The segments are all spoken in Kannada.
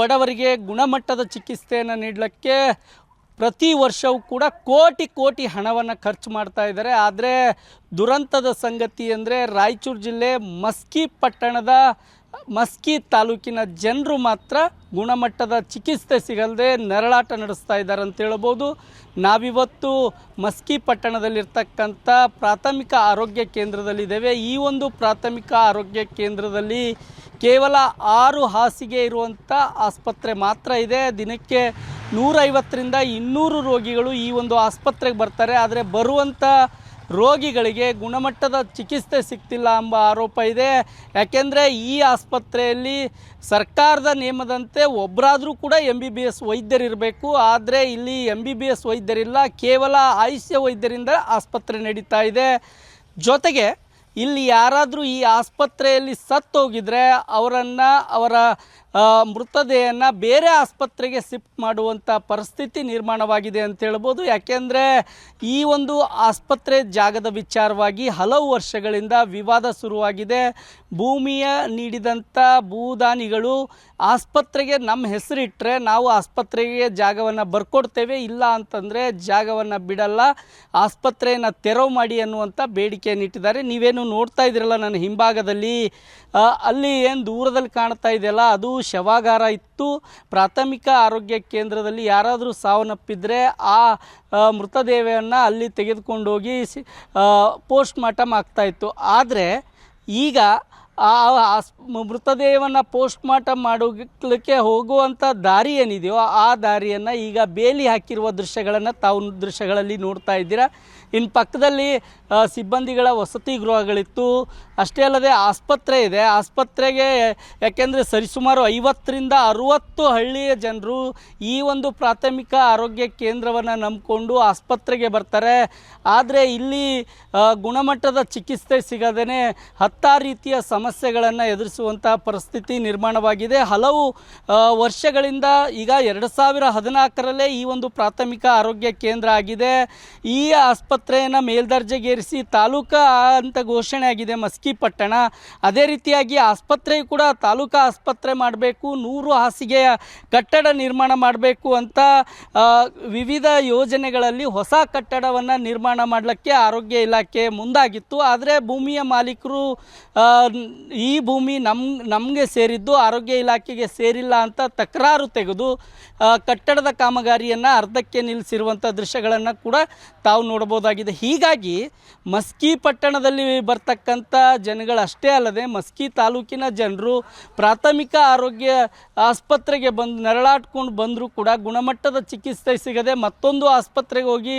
ಬಡವರಿಗೆ ಗುಣಮಟ್ಟದ ಚಿಕಿತ್ಸೆಯನ್ನು ನೀಡಲಿಕ್ಕೆ ಪ್ರತಿ ವರ್ಷವೂ ಕೂಡ ಕೋಟಿ ಕೋಟಿ ಹಣವನ್ನು ಖರ್ಚು ಮಾಡ್ತಾ ಇದ್ದಾರೆ. ಆದರೆ ದುರಂತದ ಸಂಗತಿ ಅಂದರೆ ರಾಯಚೂರು ಜಿಲ್ಲೆ ಮಸ್ಕಿ ಪಟ್ಟಣದ ಮಸ್ಕಿ ತಾಲೂಕಿನ ಜನರು ಮಾತ್ರ ಗುಣಮಟ್ಟದ ಚಿಕಿತ್ಸೆ ಸಿಗಲ್ಲದೆ ನರಳಾಟ ನಡೆಸ್ತಾ ಇದ್ದಾರೆ ಅಂತ ಹೇಳ್ಬೋದು. ನಾವಿವತ್ತು ಮಸ್ಕಿ ಪಟ್ಟಣದಲ್ಲಿರ್ತಕ್ಕಂಥ ಪ್ರಾಥಮಿಕ ಆರೋಗ್ಯ ಕೇಂದ್ರದಲ್ಲಿದ್ದೇವೆ. ಈ ಒಂದು ಪ್ರಾಥಮಿಕ ಆರೋಗ್ಯ ಕೇಂದ್ರದಲ್ಲಿ ಕೇವಲ ಆರು ಹಾಸಿಗೆ ಇರುವಂಥ ಆಸ್ಪತ್ರೆ ಮಾತ್ರ ಇದೆ. ದಿನಕ್ಕೆ ನೂರೈವತ್ತರಿಂದ ಇನ್ನೂರು ರೋಗಿಗಳು ಈ ಒಂದು ಆಸ್ಪತ್ರೆಗೆ ಬರ್ತಾರೆ. ಆದರೆ ಬರುವಂಥ ರೋಗಿಗಳಿಗೆ ಗುಣಮಟ್ಟದ ಚಿಕಿತ್ಸೆ ಸಿಗ್ತಿಲ್ಲ ಎಂಬ ಆರೋಪ ಇದೆ. ಯಾಕೆಂದರೆ ಈ ಆಸ್ಪತ್ರೆಯಲ್ಲಿ ಸರ್ಕಾರದ ನಿಯಮದಂತೆ ಒಬ್ಬರಾದರೂ ಕೂಡ ಎಂ ಬಿ ಬಿ ಎಸ್ ವೈದ್ಯರಿರಬೇಕು. ಆದರೆ ಇಲ್ಲಿ ಎಂ ಬಿ ಬಿ ಎಸ್ ವೈದ್ಯರಿಲ್ಲ. ಕೇವಲ ಆಯುಷ್ಯ ವೈದ್ಯರಿಂದ ಆಸ್ಪತ್ರೆ ನಡೀತಾ ಇದೆ. ಜೊತೆಗೆ ಇಲ್ಲಿ ಯಾರಾದರೂ ಈ ಆಸ್ಪತ್ರೆಯಲ್ಲಿ ಸತ್ತೋಗಿದ್ರೆ ಅವರನ್ನು ಅವರ ಆ, ಮೃತದೇಹವನ್ನು ಬೇರೆ ಆಸ್ಪತ್ರೆಗೆ ಶಿಫ್ಟ್ ಮಾಡುವಂಥ ಪರಿಸ್ಥಿತಿ ನಿರ್ಮಾಣವಾಗಿದೆ ಅಂತ ಹೇಳ್ಬೋದು. ಯಾಕೆಂದರೆ ಈ ಒಂದು ಆಸ್ಪತ್ರೆ ಜಾಗದ ವಿಚಾರವಾಗಿ ಹಲವು ವರ್ಷಗಳಿಂದ ವಿವಾದ ಶುರುವಾಗಿದೆ. ಭೂಮಿಯ ನೀಡಿದಂಥ ಭೂದಾನಿಗಳು ಆಸ್ಪತ್ರೆಗೆ ನಮ್ಮ ಹೆಸರಿಟ್ಟರೆ ನಾವು ಆಸ್ಪತ್ರೆಗೆ ಜಾಗವನ್ನು ಬರ್ಕೊಡ್ತೇವೆ ಇಲ್ಲ ಅಂತಂದರೆ ಜಾಗವನ್ನು ಬಿಡಲ್ಲ. ಆಸ್ಪತ್ರೆಯನ್ನು ತೆರವು ಮಾಡಿ ಅನ್ನುವಂಥ ಬೇಡಿಕೆಯನ್ನು ಇಟ್ಟಿದ್ದಾರೆ. ನೀವೇನು ನೋಡ್ತಾ ಇದ್ದೀರಲ್ಲ ನನ್ನ ಹಿಂಭಾಗದಲ್ಲಿ. ಅಲ್ಲಿ ಏನು ದೂರದಲ್ಲಿ ಕಾಣ್ತಾ ಇದೆಯಲ್ಲ ಅದು ಶವಾಗಾರ ಇತ್ತು. ಪ್ರಾಥಮಿಕ ಆರೋಗ್ಯ ಕೇಂದ್ರದಲ್ಲಿ ಯಾರಾದರೂ ಸಾವನ್ನಪ್ಪಿದರೆ ಆ ಮೃತದೇಹವನ್ನು ಅಲ್ಲಿ ತೆಗೆದುಕೊಂಡೋಗಿ ಪೋಸ್ಟ್ ಮಾರ್ಟಮ್ ಆಗ್ತಾಯಿತ್ತು ಆದರೆ ಈಗ ಆ ಮೃತದೇಹವನ್ನು ಪೋಸ್ಟ್ ಮಾರ್ಟಮ್ ಮಾಡೋಕ್ಕೆ ಹೋಗುವಂಥ ದಾರಿ ಏನಿದೆಯೋ ಆ ದಾರಿಯನ್ನು ಈಗ ಬೇಲಿ ಹಾಕಿರುವ ದೃಶ್ಯಗಳನ್ನು ತಾವು ದೃಶ್ಯಗಳಲ್ಲಿ ನೋಡ್ತಾ ಇದ್ದೀರಾ. ಇನ್ನು ಪಕ್ಕದಲ್ಲಿ ಸಿಬ್ಬಂದಿಗಳ ವಸತಿ ಗೃಹಗಳಿತ್ತು. ಅಷ್ಟೇ ಅಲ್ಲದೆ ಆಸ್ಪತ್ರೆ ಇದೆ. ಆಸ್ಪತ್ರೆಗೆ ಯಾಕೆಂದರೆ ಸರಿಸುಮಾರು ಐವತ್ತರಿಂದ ಅರುವತ್ತು ಹಳ್ಳಿಯ ಜನರು ಈ ಒಂದು ಪ್ರಾಥಮಿಕ ಆರೋಗ್ಯ ಕೇಂದ್ರವನ್ನು ನಂಬಿಕೊಂಡು ಆಸ್ಪತ್ರೆಗೆ ಬರ್ತಾರೆ. ಆದರೆ ಇಲ್ಲಿ ಗುಣಮಟ್ಟದ ಚಿಕಿತ್ಸೆ ಸಿಗದೇ ಹತ್ತಾರು ರೀತಿಯ ಸಮಸ್ಯೆಗಳನ್ನು ಎದುರಿಸುವಂತಹ ಪರಿಸ್ಥಿತಿ ನಿರ್ಮಾಣವಾಗಿದೆ. ಹಲವು ವರ್ಷಗಳಿಂದ ಈಗ ಎರಡು ಸಾವಿರ ಹದಿನಾಲ್ಕರಲ್ಲೇ ಈ ಒಂದು ಪ್ರಾಥಮಿಕ ಆರೋಗ್ಯ ಕೇಂದ್ರ ಆಗಿದೆ. ಈ ಆಸ್ಪತ್ರೆಯನ್ನು ಮೇಲ್ದರ್ಜೆಗೇರಿಸಿ ತಾಲೂಕಾ ಅಂತ ಘೋಷಣೆ ಆಗಿದೆ ಮಸ್ಕಿ ಪಟ್ಟಣ. ಅದೇ ರೀತಿಯಾಗಿ ಆಸ್ಪತ್ರೆ ಕೂಡ ತಾಲೂಕಾ ಆಸ್ಪತ್ರೆ ಮಾಡಬೇಕು, ನೂರು ಹಾಸಿಗೆಯ ಕಟ್ಟಡ ನಿರ್ಮಾಣ ಮಾಡಬೇಕು ಅಂತ ವಿವಿಧ ಯೋಜನೆಗಳಲ್ಲಿ ಹೊಸ ಕಟ್ಟಡವನ್ನು ನಿರ್ಮಾಣ ಮಾಡಲಿಕ್ಕೆ ಆರೋಗ್ಯ ಇಲಾಖೆ ಮುಂದಾಗಿತ್ತು. ಆದರೆ ಭೂಮಿಯ ಮಾಲೀಕರು ಈ ಭೂಮಿ ನಮ್, ನಮಗೆ ಸೇರಿದ್ದು ಆರೋಗ್ಯ ಇಲಾಖೆಗೆ ಸೇರಿಲ್ಲ ಅಂತ ತಕರಾರು ತೆಗೆದು ಕಟ್ಟಡದ ಕಾಮಗಾರಿಯನ್ನು ಅರ್ಧಕ್ಕೆ ನಿಲ್ಲಿಸಿರುವಂಥ ದೃಶ್ಯಗಳನ್ನು ಕೂಡ ತಾವು ನೋಡ್ಬೋದಾಗಿದೆ ಹೀಗಾಗಿ ಮಸ್ಕಿ ಪಟ್ಟಣದಲ್ಲಿ ಬರ್ತಕ್ಕಂಥ ಜನಗಳಷ್ಟೇ ಅಲ್ಲದೆ ಮಸ್ಕಿ ತಾಲೂಕಿನ ಜನರು ಪ್ರಾಥಮಿಕ ಆರೋಗ್ಯ ಆಸ್ಪತ್ರೆಗೆ ಬಂದು ನೆರಳಾಟ್ಕೊಂಡು ಬಂದರೂ ಕೂಡ ಗುಣಮಟ್ಟದ ಚಿಕಿತ್ಸೆ ಸಿಗದೆ ಮತ್ತೊಂದು ಆಸ್ಪತ್ರೆಗೆ ಹೋಗಿ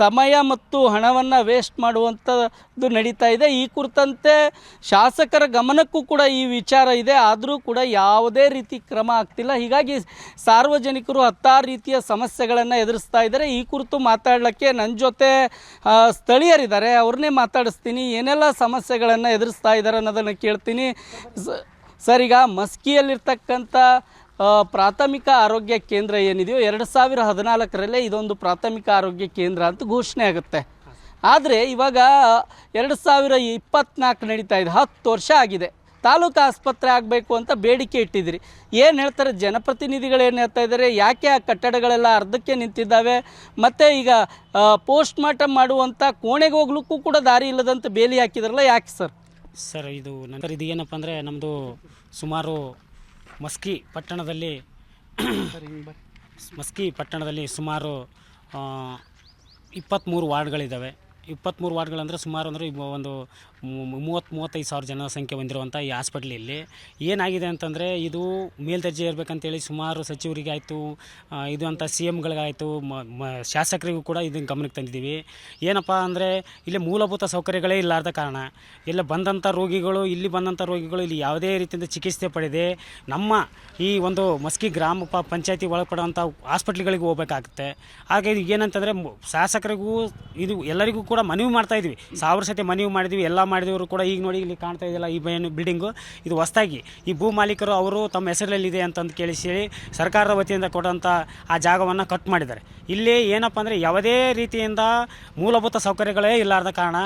ಸಮಯ ಮತ್ತು ಹಣವನ್ನು ವೇಸ್ಟ್ ಮಾಡುವಂಥದ್ದು ನಡೀತಾ ಇದೆ. ಈ ಕುರಿತಂತೆ ಶಾಸಕರ ಗಮನಕ್ಕೂ ಕೂಡ ಈ ವಿಚಾರ ಇದೆ. ಆದರೂ ಕೂಡ ಯಾವುದೇ ರೀತಿ ಕ್ರಮ ಆಗ್ತಿಲ್ಲ. ಹೀಗಾಗಿ ಸಾರ್ವಜನಿಕರು ಹತ್ತಾರು ರೀತಿಯ ಸಮಸ್ಯೆಗಳನ್ನು ಎದುರಿಸ್ತಾ ಇದ್ದಾರೆ. ಈ ಕುರಿತು ಮಾತಾಡಲಿಕ್ಕೆ ನನ್ನ ಜೊತೆ ಸ್ಥಳೀಯರಿದ್ದಾರೆ. ಅವ್ರನ್ನೇ ಮಾತಾಡಿಸ್ತೀನಿ. ಏನೆಲ್ಲ ಸಮಸ್ಯೆಗಳನ್ನು ಎದುರಿಸ್ತಾ ಇದ್ದಾರೆ ಅನ್ನೋದನ್ನು ಕೇಳ್ತೀನಿ. ಸರ್, ಈಗ ಮಸ್ಕಿಯಲ್ಲಿರ್ತಕ್ಕಂಥ ಪ್ರಾಥಮಿಕ ಆರೋಗ್ಯ ಕೇಂದ್ರ ಏನಿದೆಯೋ ಎರಡು ಸಾವಿರ ಹದಿನಾಲ್ಕರಲ್ಲೇ ಇದೊಂದು ಪ್ರಾಥಮಿಕ ಆರೋಗ್ಯ ಕೇಂದ್ರ ಅಂತ ಘೋಷಣೆ ಆಗುತ್ತೆ. ಆದರೆ ಇವಾಗ ಎರಡು ಸಾವಿರ ಇಪ್ಪತ್ನಾಲ್ಕು ನಡೀತಾ ಇದೆ. ಹತ್ತು ವರ್ಷ ಆಗಿದೆ. ತಾಲೂಕು ಆಸ್ಪತ್ರೆ ಆಗಬೇಕು ಅಂತ ಬೇಡಿಕೆ ಇಟ್ಟಿದ್ರಿ ಏನು ಹೇಳ್ತಾರೆ ಜನಪ್ರತಿನಿಧಿಗಳು ಏನು ಹೇಳ್ತಾ ಇದ್ದಾರೆ? ಯಾಕೆ ಆ ಕಟ್ಟಡಗಳೆಲ್ಲ ಅರ್ಧಕ್ಕೆ ನಿಂತಿದ್ದಾವೆ? ಮತ್ತು ಈಗ ಪೋಸ್ಟ್ ಮಾರ್ಟಮ್ ಮಾಡುವಂಥ ಕೋಣೆಗೆ ಹೋಗ್ಲಿಕ್ಕೂ ಕೂಡ ದಾರಿ ಇಲ್ಲದಂತ ಬೇಲಿ ಹಾಕಿದ್ರಲ್ಲ ಯಾಕೆ ಸರ್? ಸರ್, ಇದು ನಂತರ ಇದು ಏನಪ್ಪ ಅಂದರೆ ನಮ್ಮದು ಸುಮಾರು ಮಸ್ಕಿ ಪಟ್ಟಣದಲ್ಲಿ ಮಸ್ಕಿ ಪಟ್ಟಣದಲ್ಲಿ ಸುಮಾರು ಇಪ್ಪತ್ತ್ಮೂರು ವಾರ್ಡ್ಗಳಿದ್ದಾವೆ. ಇಪ್ಪತ್ತ್ಮೂರು ವಾರ್ಡ್ಗಳಂದರೆ ಸುಮಾರು ಅಂದರೆ ಒಂದು ಮು- ಮೂವತ್ತು ಮೂವತ್ತೈದು ಸಾವಿರ ಜನಸಂಖ್ಯೆ ಹೊಂದಿರುವಂಥ ಈ ಹಾಸ್ಪಿಟ್ಲಲ್ಲಿ. ಏನಾಗಿದೆ ಅಂತಂದರೆ ಇದು ಮೇಲ್ದರ್ಜೆ ಇರಬೇಕಂತೇಳಿ ಸುಮಾರು ಸಚಿವರಿಗೆ ಆಯಿತು ಇದು ಅಂತ ಸಿ ಎಮ್ಗಳಿಗಾಯಿತು ಶಾಸಕರಿಗೂ ಕೂಡ ಇದನ್ನು ಗಮನಕ್ಕೆ ತಂದಿದ್ದೀವಿ. ಏನಪ್ಪ ಅಂದರೆ ಇಲ್ಲಿ ಮೂಲಭೂತ ಸೌಕರ್ಯಗಳೇ ಇಲ್ಲಾರ್ದ ಕಾರಣ. ಇಲ್ಲಿ ಬಂದಂಥ ರೋಗಿಗಳು, ಇಲ್ಲಿ ಬಂದಂಥ ರೋಗಿಗಳು ಇಲ್ಲಿ ಯಾವುದೇ ರೀತಿಯಿಂದ ಚಿಕಿತ್ಸೆ ಪಡೆದೆ ನಮ್ಮ ಈ ಒಂದು ಮಸ್ಕಿ ಗ್ರಾಮ ಪಂಚಾಯತಿ ಒಳಪಡುವಂಥ ಹಾಸ್ಪಿಟ್ಲ್ಗಳಿಗೆ ಹೋಗ್ಬೇಕಾಗುತ್ತೆ. ಹಾಗೆ ಏನಂತಂದರೆ ಮು- ಶಾಸಕರಿಗೂ ಇದು ಎಲ್ಲರಿಗೂ ಕೂಡ ಕೂಡ ಮನವಿ ಮಾಡ್ತಾ ಇದ್ವಿ. ಸಾವಿರ ಸತಿ ಮನವಿ ಮಾಡಿದ್ವಿ ಎಲ್ಲ ಮಾಡಿದವರು ಕೂಡ ಈಗ ನೋಡಿ ಇಲ್ಲಿ ಕಾಣ್ತಾ ಇದೆಯಲ್ಲ ಈ ಏನು ಬಿಲ್ಡಿಂಗು ಇದು ಹೊಸ್ದಾಗಿ ಈ ಭೂ ಮಾಲೀಕರು ಅವರು ತಮ್ಮ ಹೆಸರಲ್ಲಿದೆ ಅಂತಂದು ಕೇಳಿಸಿ ಸರ್ಕಾರದ ವತಿಯಿಂದ ಕೊಟ್ಟಂಥ ಆ ಜಾಗವನ್ನು ಕಟ್ ಮಾಡಿದ್ದಾರೆ. ಇಲ್ಲಿ ಏನಪ್ಪ ಅಂದರೆ ಯಾವುದೇ ರೀತಿಯಿಂದ ಮೂಲಭೂತ ಸೌಕರ್ಯಗಳೇ ಇಲ್ಲಾರ್ದ ಕಾರಣ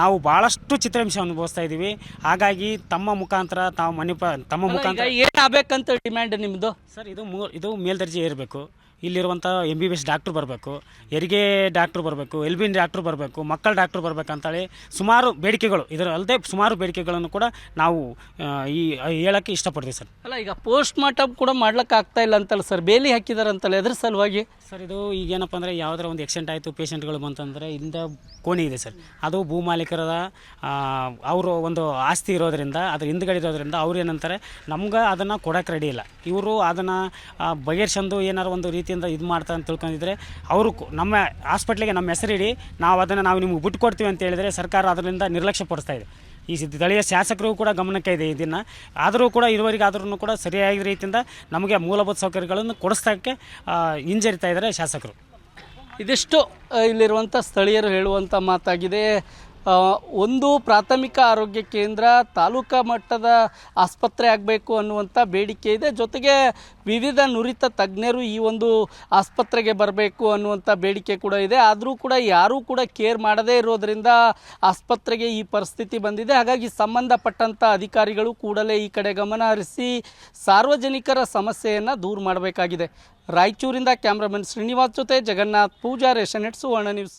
ನಾವು ಭಾಳಷ್ಟು ಚಿತ್ರಹಿಂಸೆ ಅನುಭವಿಸ್ತಾ ಇದ್ದೀವಿ ಹಾಗಾಗಿ ತಮ್ಮ ಮುಖಾಂತರ ತಾವು ಮನೆ ಪ ತಮ್ಮ ಮುಖಾಂತರ ಈಗ ಏನಾಗಬೇಕಂತ ಡಿಮ್ಯಾಂಡ್ ನಿಮ್ಮದು ಸರ್ ಇದು ಮೂ ಇದು ಮೇಲ್ದರ್ಜೆ ಇರಬೇಕು ಇಲ್ಲಿರುವಂಥ M B B S doctor ಬರಬೇಕು ಹೆರಿಗೆ ಡಾಕ್ಟ್ರು ಬರಬೇಕು ಎಲ್ ಬಿನ್ ಡಾಕ್ಟ್ರು ಬರಬೇಕು ಮಕ್ಕಳ ಡಾಕ್ಟ್ರು ಬರಬೇಕಂತೇಳಿ ಸುಮಾರು ಬೇಡಿಕೆಗಳು ಇದರ ಅಲ್ಲದೆ ಸುಮಾರು ಬೇಡಿಕೆಗಳನ್ನು ಕೂಡ ನಾವು ಆ, ಈ ಹೇಳೋಕ್ಕೆ ಇಷ್ಟಪಡ್ತೀವಿ ಸರ್. ಅಲ್ಲ ಈಗ ಪೋಸ್ಟ್ ಮಾರ್ಟಮ್ ಕೂಡ ಮಾಡ್ಲಿಕ್ಕೆ ಆಗ್ತಾ ಇಲ್ಲ ಅಂತಲ್ಲ ಸರ್? ಬೇಲಿ ಹಾಕಿದಾರಂತಲ್ಲ ಎದ್ರ ಸಲುವಾಗಿ? ಸರ್ ಇದು ಈಗೇನಪ್ಪ ಅಂದರೆ ಯಾವುದರ ಒಂದು ಆಕ್ಸಿಡೆಂಟ್ ಆಯಿತು ಪೇಷಂಟ್ಗಳು ಬಂತಂದರೆ ಇಂದ ಕೋಣೆ ಇದೆ ಸರ್. ಅದು ಭೂ ಮಾಲೀಕರದ ಅವರು ಒಂದು ಆಸ್ತಿ ಇರೋದರಿಂದ ಅದ್ರ ಹಿಂದ್ಗಡೆ ಇರೋದ್ರಿಂದ ಅವ್ರು ಏನಂತಾರೆ ನಮ್ಗೆ ಅದನ್ನು ಕೊಡೋಕೆ ರೆಡಿ ಇಲ್ಲ. ಇವರು ಅದನ್ನು ಬಗೆರ್ಸಂದು ಏನಾರು ಒಂದು ರೀತಿಯಿಂದ ಇದು ಮಾಡ್ತಾ ಅಂತ ತಿಳ್ಕೊಂಡಿದ್ರೆ ಅವರು ನಮ್ಮ ಹಾಸ್ಪಿಟ್ಲಿಗೆ ನಮ್ಮ ಹೆಸರಿಡಿ ನಾವು ಅದನ್ನು ನಾವು ನಿಮ್ಗೆ ಬಿಟ್ಟು ಕೊಡ್ತೀವಿ ಅಂತ ಹೇಳಿದರೆ ಸರ್ಕಾರ ಅದರಿಂದ ನಿರ್ಲಕ್ಷ್ಯ ಪಡಿಸ್ತಾ ಇದೆ. ಈ ಸ್ಥಳೀಯ ಶಾಸಕರು ಕೂಡ ಗಮನಕ್ಕೆ ಇದೆ ಇದನ್ನು ಆದರೂ ಕೂಡ ಇದುವರೆಗೆ ಆದ್ರೂ ಕೂಡ ಸರಿಯಾದ ರೀತಿಯಿಂದ ನಮಗೆ ಮೂಲಭೂತ ಸೌಕರ್ಯಗಳನ್ನು ಕೊಡಿಸ್ತಕ್ಕೆ ಆ, ಹಿಂಜರಿತಾ ಇದ್ದಾರೆ ಶಾಸಕರು. ಇದಿಷ್ಟು ಇಲ್ಲಿರುವಂಥ ಸ್ಥಳೀಯರು ಹೇಳುವಂಥ ಮಾತಾಗಿದೆ. ಒಂದು ಪ್ರಾಥಮಿಕ ಆರೋಗ್ಯ ಕೇಂದ್ರ ತಾಲೂಕಾ ಮಟ್ಟದ ಆಸ್ಪತ್ರೆ ಆಗಬೇಕು ಅನ್ನುವಂಥ ಬೇಡಿಕೆ ಇದೆ. ಜೊತೆಗೆ ವಿವಿಧ ನುರಿತ ತಜ್ಞರು ಈ ಒಂದು ಆಸ್ಪತ್ರೆಗೆ ಬರಬೇಕು ಅನ್ನುವಂಥ ಬೇಡಿಕೆ ಕೂಡ ಇದೆ. ಆದರೂ ಕೂಡ ಯಾರೂ ಕೂಡ ಕೇರ್ ಮಾಡದೇ ಇರೋದರಿಂದ ಆಸ್ಪತ್ರೆಗೆ ಈ ಪರಿಸ್ಥಿತಿ ಬಂದಿದೆ. ಹಾಗಾಗಿ ಸಂಬಂಧಪಟ್ಟಂಥ ಅಧಿಕಾರಿಗಳು ಕೂಡಲೇ ಈ ಕಡೆ ಗಮನ ಹರಿಸಿ ಸಾರ್ವಜನಿಕರ ಸಮಸ್ಯೆಯನ್ನು ದೂರ ಮಾಡಬೇಕಾಗಿದೆ. ರಾಯಚೂರಿಂದ ಕ್ಯಾಮ್ರಾಮನ್ ಶ್ರೀನಿವಾಸ್ ಜೊತೆ ಜಗನ್ನಾಥ್ ಪೂಜಾ ರೇಷನ್ ಸುವರ್ಣ ನ್ಯೂಸ್.